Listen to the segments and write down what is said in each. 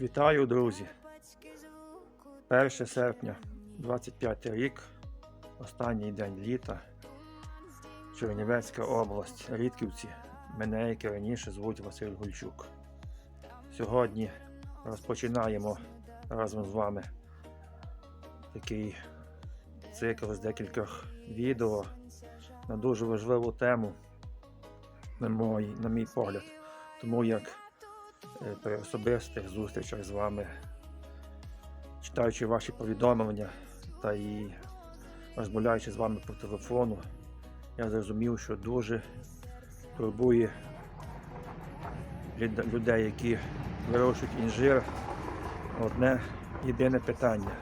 Вітаю, друзі! 1 серпня 25 рік, останній день літа, Чернівецька область, Рідківці. Мене, як і раніше, звуть Василь Гульчук. Сьогодні розпочинаємо разом з вами такий цикл з декількох відео на дуже важливу тему, на мій, на мій погляд. Тому як при особистих зустрічах з вами, читаючи ваші повідомлення та і розмовляючи з вами по телефону, я зрозумів, що дуже турбує людей, які вирощують інжир, одне єдине питання.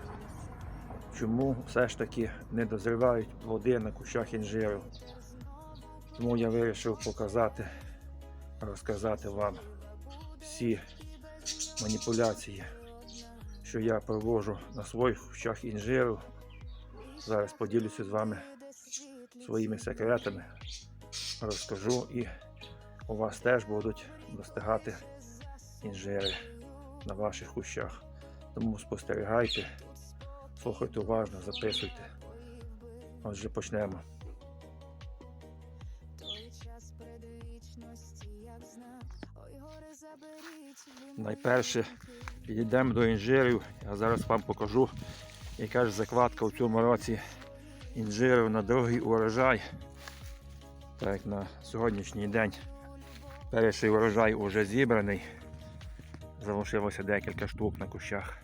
Чому все ж таки не дозрівають плоди на кущах інжиру? Тому я вирішив показати, розказати вам всі маніпуляції, що я проводжу на своїх кущах інжиру. Зараз поділюся з вами своїми секретами, розкажу і у вас теж будуть достигати інжири на ваших кущах. Тому спостерігайте, слухайте уважно, записуйте. Отже, почнемо. Найперше підійдемо до інжирів. Я зараз вам покажу, яка ж закладка у цьому році інжирів на другий урожай. Так як на сьогоднішній день перший урожай вже зібраний. Залишилося декілька штук на кущах.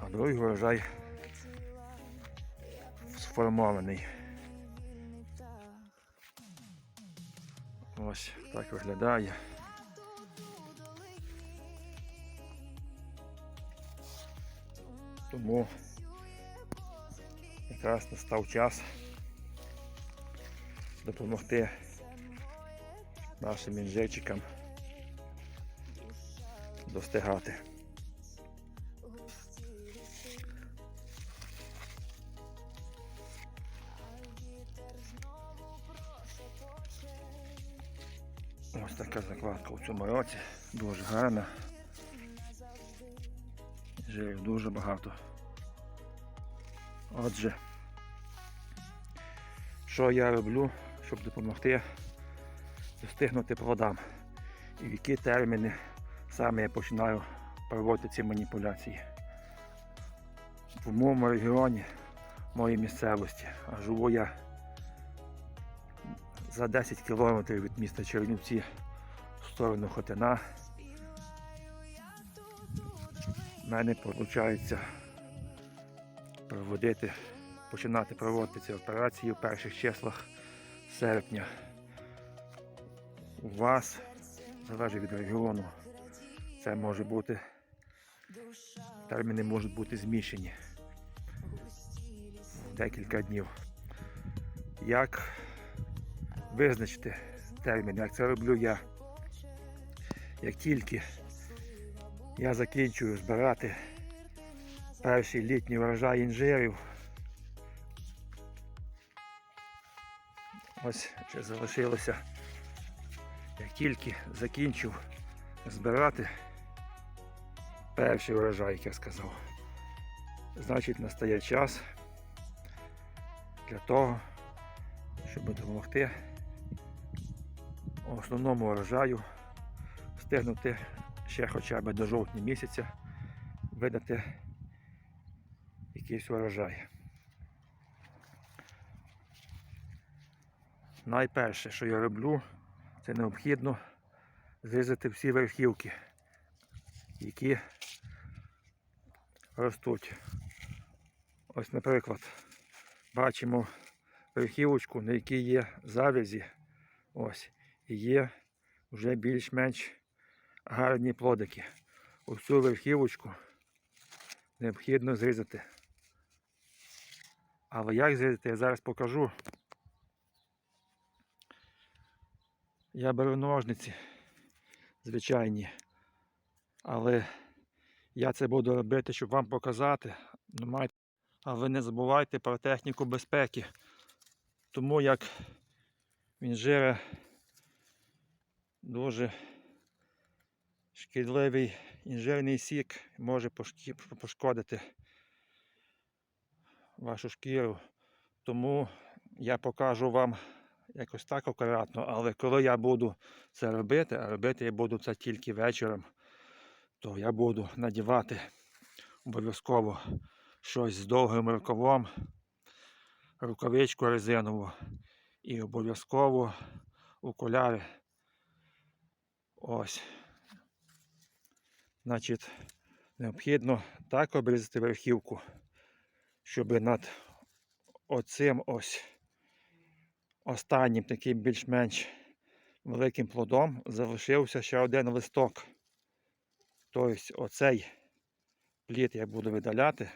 А другий урожай сформований. Ось так виглядає. Тому якраз настав час допомогти нашим інжирчикам достигати. Ось така закладка у цьому році. Дуже гарна. Жирів дуже багато. Отже, що я роблю, щоб допомогти достигнути плодам? І в які терміни саме я починаю проводити ці маніпуляції? В моєму регіоні, моїй місцевості, а живу я за 10 кілометрів від міста Чернівці в сторону Хотина. В мене виходить проводити, починати проводити ці операції в перших числах серпня. У вас, залежить від регіону, це може бути, терміни можуть бути зміщені декілька днів. Як визначити термін, як це роблю я? Як тільки я закінчую збирати перший літній врожай інжирів. Ось ще залишилося. Як тільки закінчив збирати перший врожай, як я сказав, значить настає час для того, щоб допомогти основному врожаю встигнути ще хоча б до жовтня місяця видати якийсь урожай. Найперше, що я роблю, це необхідно зрізати всі верхівки, які ростуть. Ось, наприклад, бачимо верхівочку, на якій є завязі. Ось, і є вже більш-менш гарні плодики. Ось цю верхівочку необхідно зрізати. Але як зрізати, я зараз покажу. Я беру ножниці звичайні. Але я це буду робити, щоб вам показати. Ну, А ви не забувайте про техніку безпеки. Тому як він інжири дуже шкідливий інжирний сік може пошкодити вашу шкіру. Тому я покажу вам якось так акуратно, але коли я буду це робити, а робити я буду це тільки вечором, то я буду надівати обов'язково щось з довгим рукавом, рукавичку резинову і обов'язково окуляри. Ось. Значить, необхідно так обрізати верхівку, щоб над оцим ось останнім таким більш-менш великим плодом залишився ще один листок. Тобто оцей плід я буду видаляти.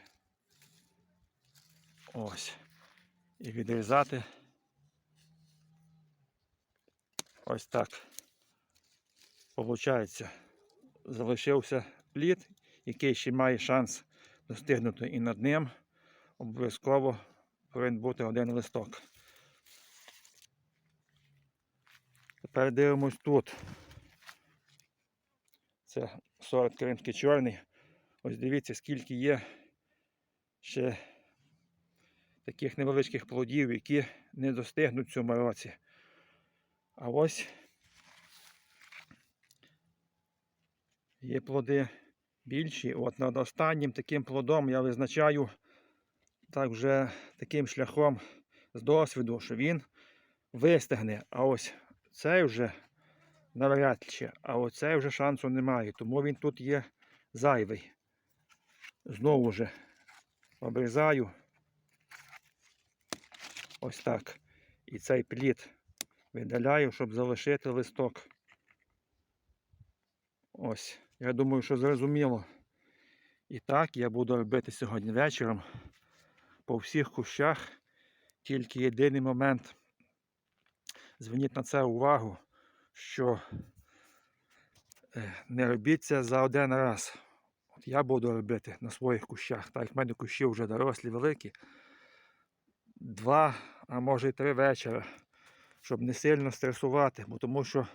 Ось. І відрізати. Ось так. Получається, залишився плід, який ще має шанс достигнути і над ним. Обов'язково повинен бути один листок. Тепер дивимось тут. Це сорт кримський чорний. Ось дивіться, скільки є ще таких невеличких плодів, які не достигнуть цьому році. А ось є плоди більші. От над останнім таким плодом я визначаю так вже таким шляхом з досвіду, що він вистигне. А ось цей вже навряд чи, а оцей вже шансу немає, тому він тут є зайвий. Знову ж обрізаю. Ось так. І цей плід видаляю, щоб залишити листок. Ось. Я думаю, що зрозуміло. І так я буду робити сьогодні вечором по всіх кущах. Тільки єдиний момент. Зверніть на це увагу, що е, не робіть це за один раз. От я буду робити на своїх кущах, так як в мене кущі вже дорослі, великі. Два, а може й три вечора, щоб не сильно стресувати, бо тому що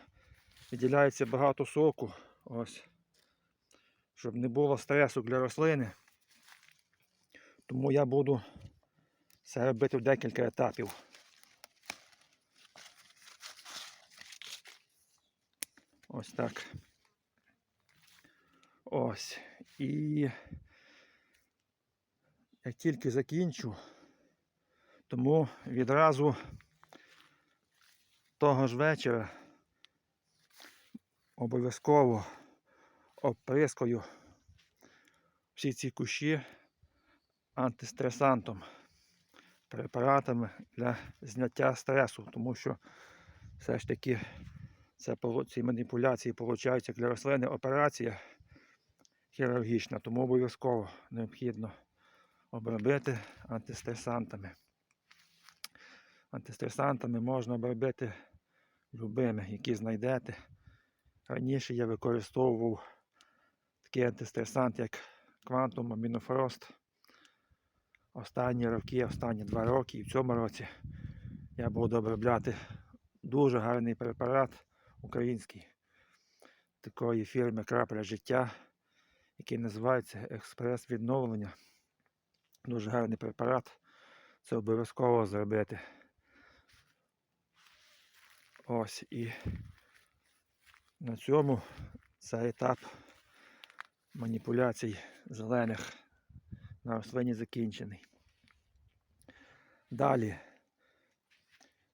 виділяється багато соку. Ось. Щоб не було стресу для рослини. Тому я буду це робити в декілька етапів. Ось так. Ось. І як тільки закінчу, тому відразу того ж вечора обов'язково оприскаю всі ці кущі антистресантом, препаратами для зняття стресу, тому що все ж таки це, ці маніпуляції виходить для рослини операція хірургічна, тому обов'язково необхідно обробити антистресантами. Антистресантами можна обробити любими, які знайдете. Раніше я використовував такий антистресант, як Quantum Aminoфрост. Останні роки, останні два роки і в цьому році я буду обробляти дуже гарний препарат український такої фірми Крапля життя, який називається Експрес відновлення. Дуже гарний препарат. Це обов'язково зробити. Ось і на цьому цей етап маніпуляцій зелених на рослині закінчений. Далі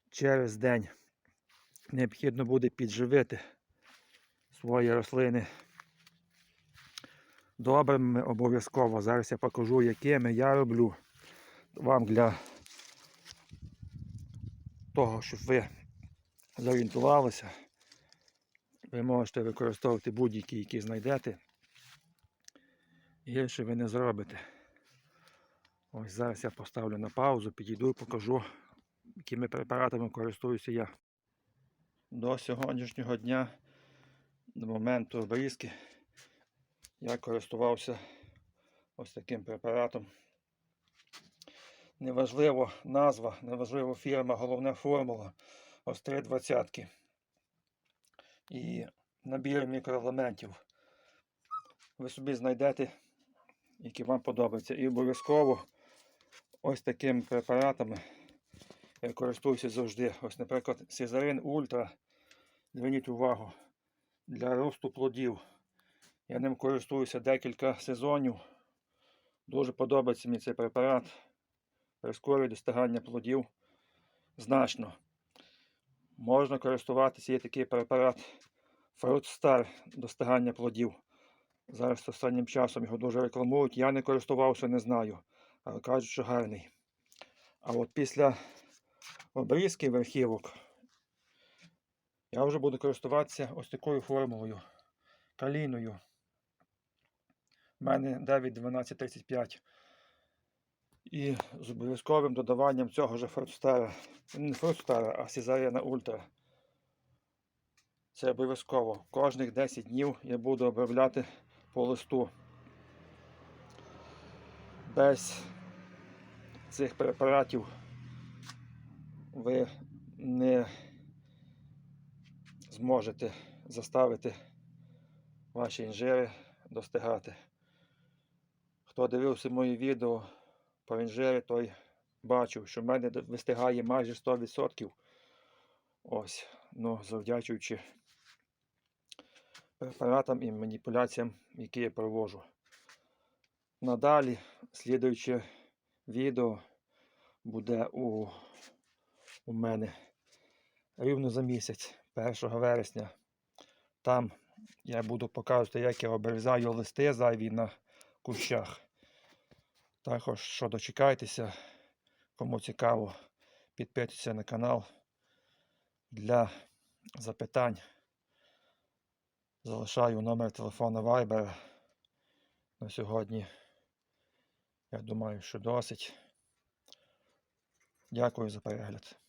через день необхідно буде підживити свої рослини добрими обов'язково. Зараз я покажу, якими я роблю вам для того, щоб ви зорієнтувалися. Ви можете використовувати будь-які, які знайдете. Гірше ви не зробите. Ось зараз я поставлю на паузу, підійду і покажу, якими препаратами користуюся я. До сьогоднішнього дня, до моменту обрізки, я користувався ось таким препаратом. Неважливо назва, неважливо фірма, головна формула. Ось три двадцятки. І набір мікроелементів. ви собі знайдете, які вам подобаються. І обов'язково ось такими препаратами я користуюся завжди. Ось, наприклад, Сізарин Ультра. Зверніть увагу для росту плодів. Я ним користуюся декілька сезонів. Дуже подобається мені цей препарат. Прискорює достигання плодів значно. Можна користуватися, є такий препарат Fruit Star достигання плодів. Зараз останнім часом його дуже рекламують. Я не користувався, не знаю. Але кажуть, що гарний. А от після обрізки верхівок я вже буду користуватися ось такою формулою. Каліною. У мене 9, 12, 35. І з обов'язковим додаванням цього ж фрутстара. Не фрутстара, а Сізаріна Ультра. Це обов'язково. Кожних 10 днів я буду обробляти по листу. Без цих препаратів ви не зможете заставити ваші інжири достигати. Хто дивився мої відео по інжирі, той бачив, що в мене вистигає майже 100%. Ось, ну, завдячуючи препаратам і маніпуляціям, які я проводжу. Надалі, слідуюче відео буде у, у мене рівно за місяць, 1 вересня. Там я буду показувати, як я обрізаю листи зайві на кущах. Також, що дочекайтеся, кому цікаво, підписуйтесь на канал для запитань. Залишаю номер телефона Viber на сьогодні. Я думаю, що досить. Дякую за перегляд.